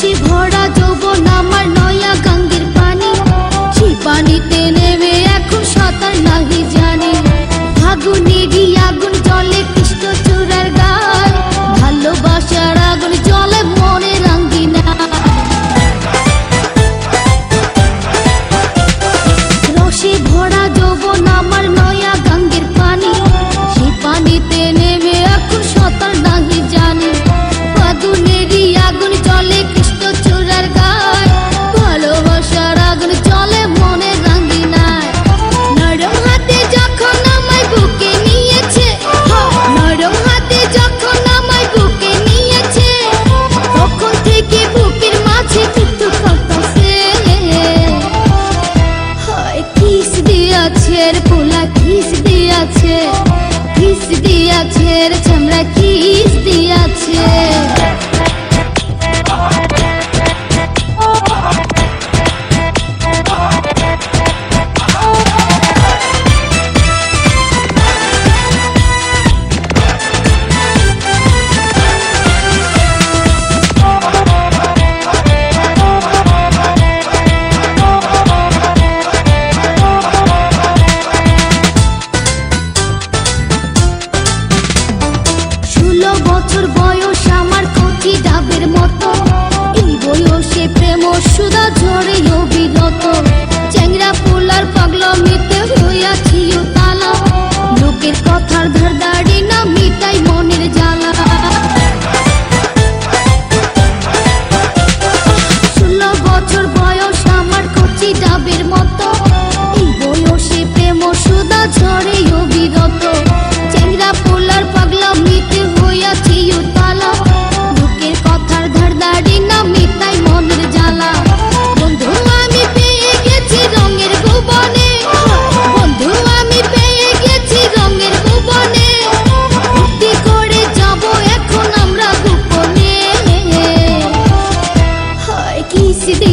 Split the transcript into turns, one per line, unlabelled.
রসে ভরা যৌবন আমার নয়া গাঙ্গির পানি সেই পানিতে কিস দিয়াছে কিস দিয়াছে রে চামড়া কিস দিয়াছে